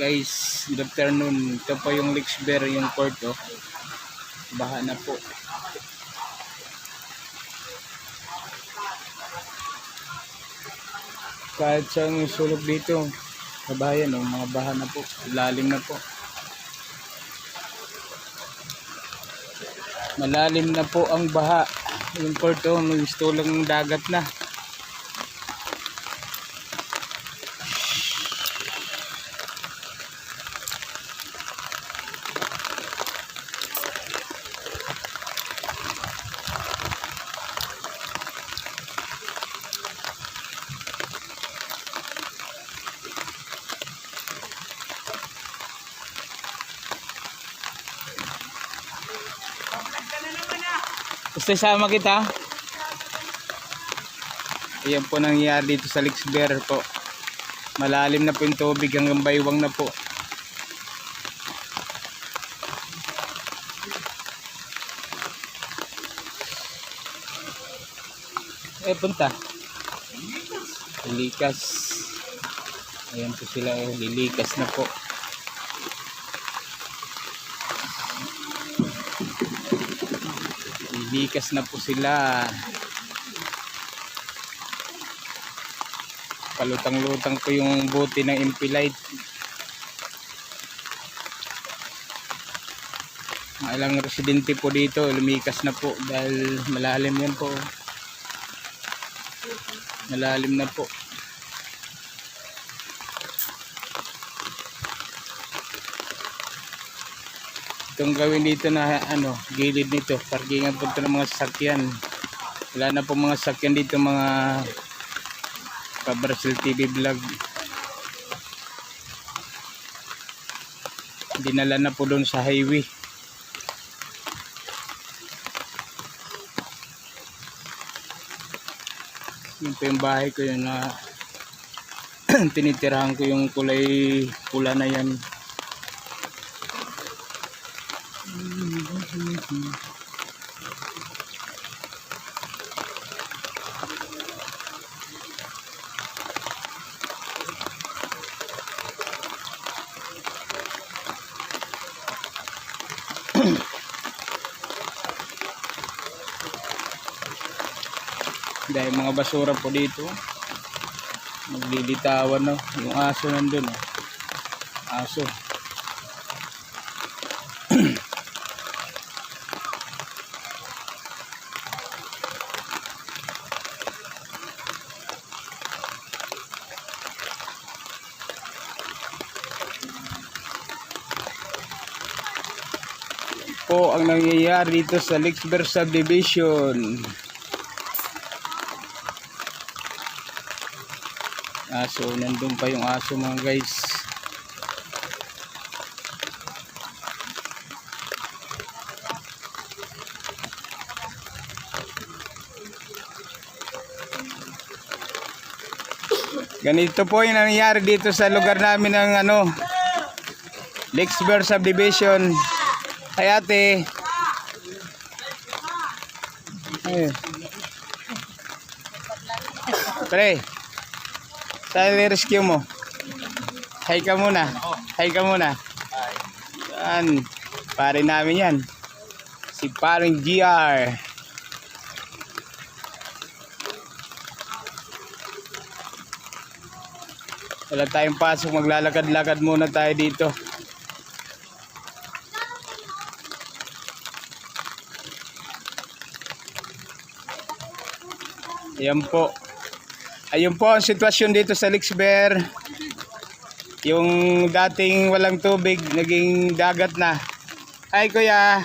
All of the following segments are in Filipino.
guys, good afternoon. Ito po yung Lixber, yung port oh. Baha na po. Kahit sa sulog dito, kabayan oh, mga baha na po. Lalim na po. Malalim na po ang baha. Yung port oh, may lang dagat na. Gusto sama kita? Ayan po nangyayari dito sa Lixber po. Malalim na po yung tubig hanggang baywang na po. Eh punta. Lilikas. Ayan po sila eh. Lilikas na po. Lilikas na po sila. Palutang-lutang po yung buti ng impilite. Mga ilang residente po dito, lumikas na po dahil malalim yan po. Malalim na po. Itong gawin dito na ano, gilid nito, parkingan po ito ng mga sasakyan. Wala na po mga sasakyan dito mga pa-Brazil TV vlog. Dinala na po doon sa highway. Yun po yung bahay ko yun na tinitirahan ko yung kulay pula na yan. dahil mga basura po dito maglilitawan no yung aso nandun oh. aso po ang nangyayari dito sa Lixber Subdivision aso nandun pa yung aso mga guys. Ganito po yung nangyayari dito sa lugar namin ng ano Lexber Subdivision ay ate pre saan rescue mo? Hi ka muna. Hi ka muna. Yan. Pare namin yan. Si paring GR. Wala tayong pasok. Maglalakad-lakad muna tayo dito. Ayan po. Ayun po ang sitwasyon dito sa Lixber. Yung dating walang tubig, naging dagat na. Hi kuya.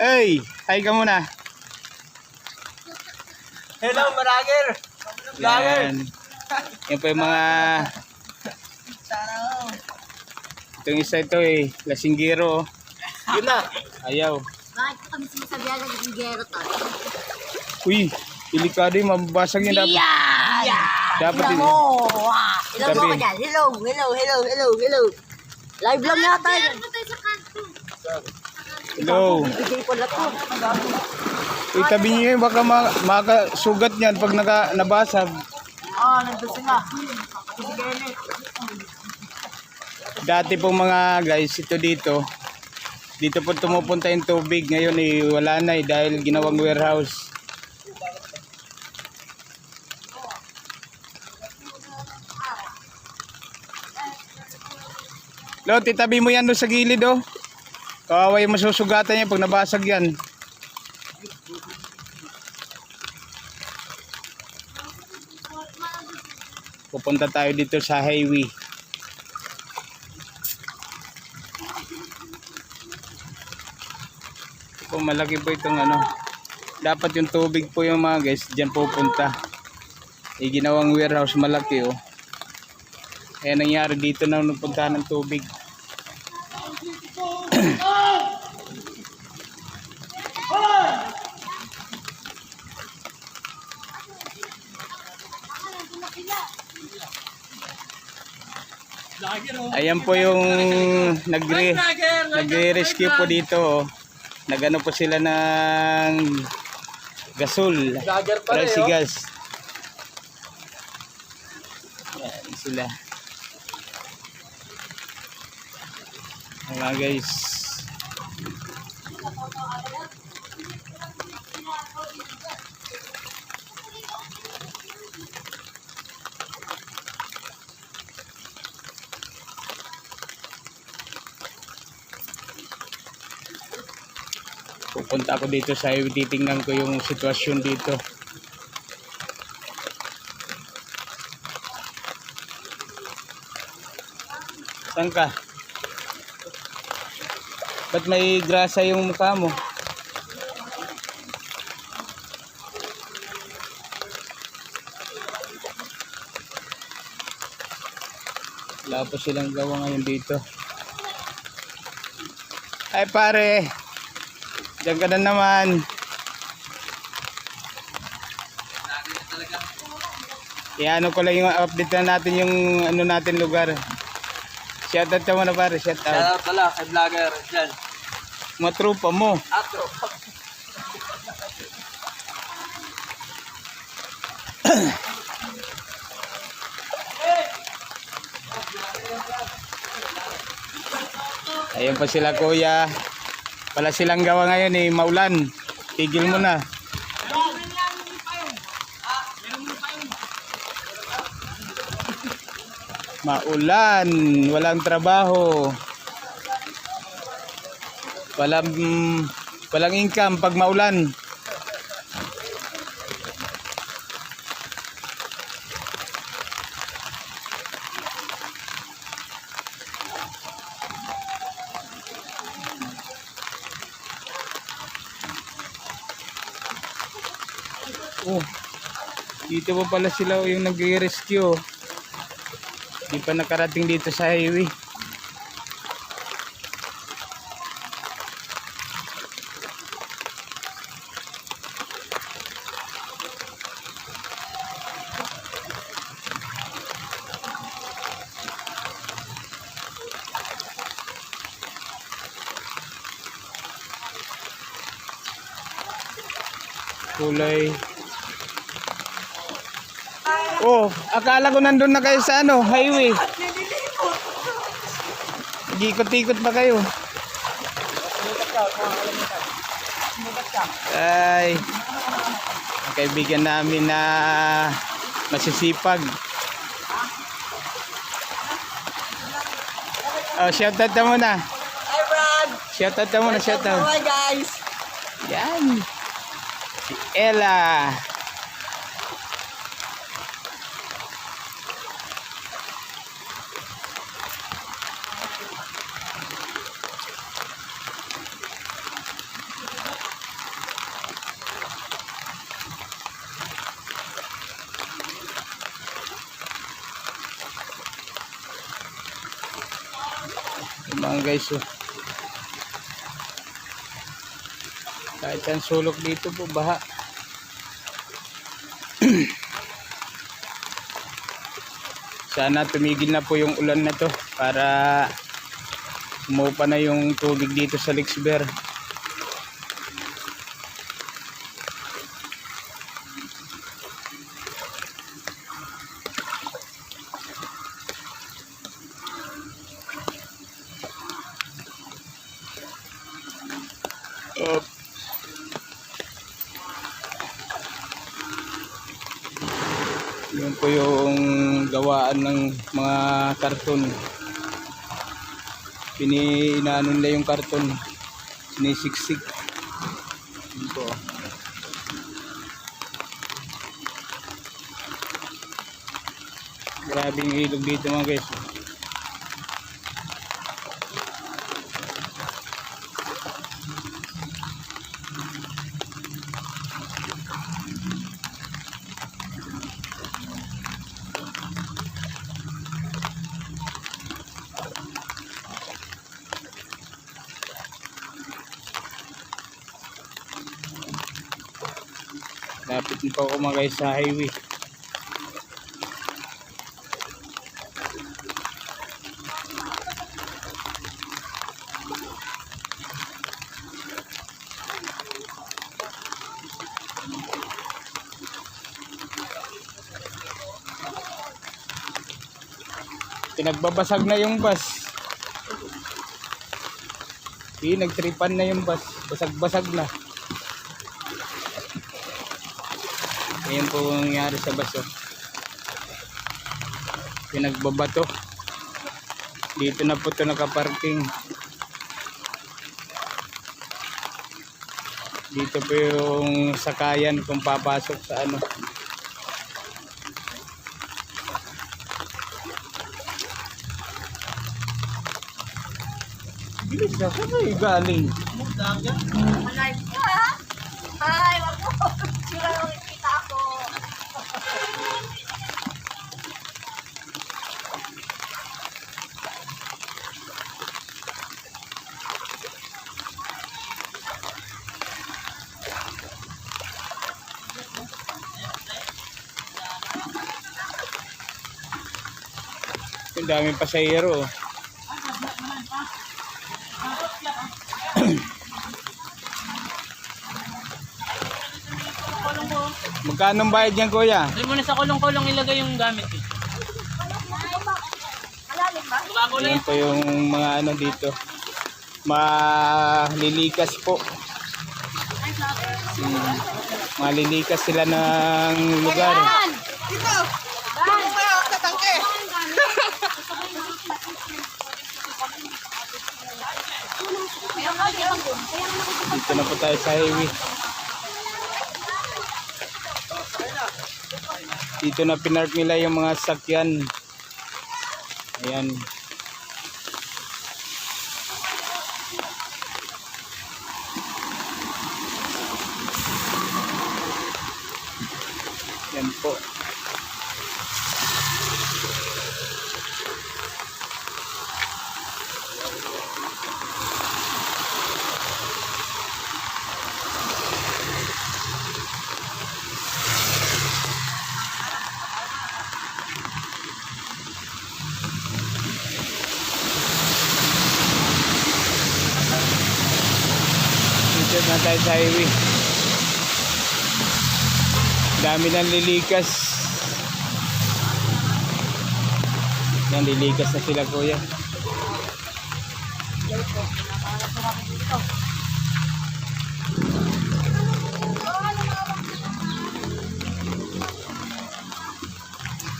Hey, hi ka muna. Hello, Marager! Yan. Yan po yung mga... Itong isa ito eh, lasinggero. Yun na! Ayaw. Bakit po kami sinasabihan ng gigero to? Uy, delikado yung mababasag yun dapat. Yan! Dapat Hello yun. Ah, Hello Sabi. mo ka dyan. Hello, hello, hello, hello, hello. Live lang yata yan. Hello. Bigay ko na to. Uy, tabi niyo yun, baka ma makasugat niyan pag naka, nabasag. Ah, nandun sila. Sige, Dati po mga guys, ito dito. Dito po tumupunta yung tubig. Ngayon eh, wala na eh dahil ginawang warehouse. Lo, titabi mo yan doon sa gilid oh. Kawawa yung masusugatan yan pag nabasag yan. Pupunta tayo dito sa highway. Po, malaki po itong ano. Dapat yung tubig po yung mga guys, diyan pupunta. Eh, ginawang warehouse malaki oh. Kaya nangyari dito na napuntahan ng tubig. Ayan po yung nagre nagre-rescue po dito. oh. Nagano po sila ng gasol. Vlogger pa rin, oh. sila. Mga guys. Pupunta ako dito sa titingnan ko yung sitwasyon dito. Saan ka? Ba't may grasa yung mukha mo? Wala silang gawa ngayon dito. Ay pare, Diyan ka na naman. Iano ko lang yung update na natin yung ano natin lugar. Shoutout ka muna pare, shoutout. Shoutout pala kay vlogger. Yan. Mga tropa mo. Atro. Ayun pa sila kuya. Pala silang gawa ngayon eh, maulan. Tigil mo na. Maulan, walang trabaho. Walang walang income pag maulan. Oh. Dito pa pala sila yung nagre-rescue. Di pa nakarating dito sa highway. Kulay. Oh, akala ko nandun na kayo sa ano, highway. Ikot-ikot pa kayo. Ay, ang kaibigan namin na masisipag. Oh, shoutout na muna. Hi, Brad! Shoutout na muna, shoutout. Hi, guys! Yan. Si Ella. Guys oh. Kahit ang sulok dito po, baha. Sana tumigil na po yung ulan na to para umupa na yung tubig dito sa Lixber. Op. Yun po yung gawaan ng mga karton. Pininaano nila yung karton. Sinisiksik. Yun po. Grabing ilog dito mga guys. Po ako mga guys sa highway. Pinagbabasag na yung bus. Hindi, nagtripan na yung bus. Basag-basag na. Ayan po ang nangyari sa baso. Pinagbabato. Dito na po ito nakaparking. Dito po yung sakayan kung papasok sa ano. Bilis na, saan kayo galing? Alive ka? Hi, wag mo. Sira lang kita ako. Ang daming pasahero. oh. Magkano ang bayad niyan, kuya? Doon muna sa kulong-kulong ilagay yung gamit. Eh. Bago na Yan po yung mga ano dito. Malilikas po. Hmm. Malilikas sila ng lugar. Dito! Dito na po tayo sa highway. Dito na pinark nila yung mga sakyan. Ayan. Yan po. Dito na tayo sa highway. Dami ng lilikas. Yan, lilikas na sila kuya.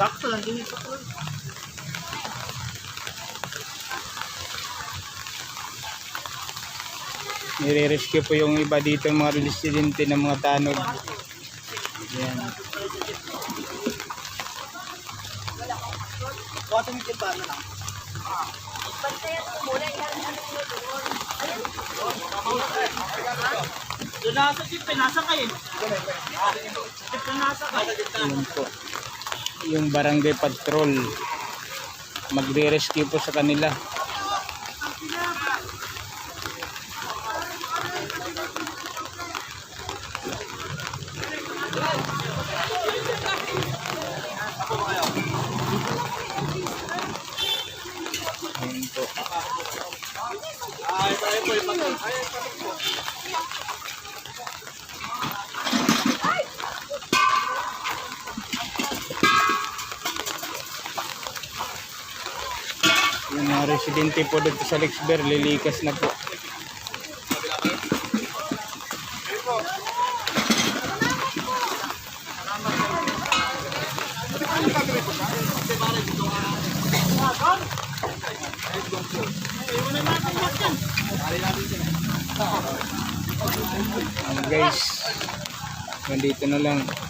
Sakto lang din ito. Nire-rescue po yung iba dito, yung mga residente ng mga tanog. Yan. Doon nasa jeep, pinasa kayo. Jeep na nasa kayo. Yun po. Yung barangay patrol. Magre-rescue po sa kanila. mga residente po dito sa Lexber lilikas na po. Um, guys nandito na lang.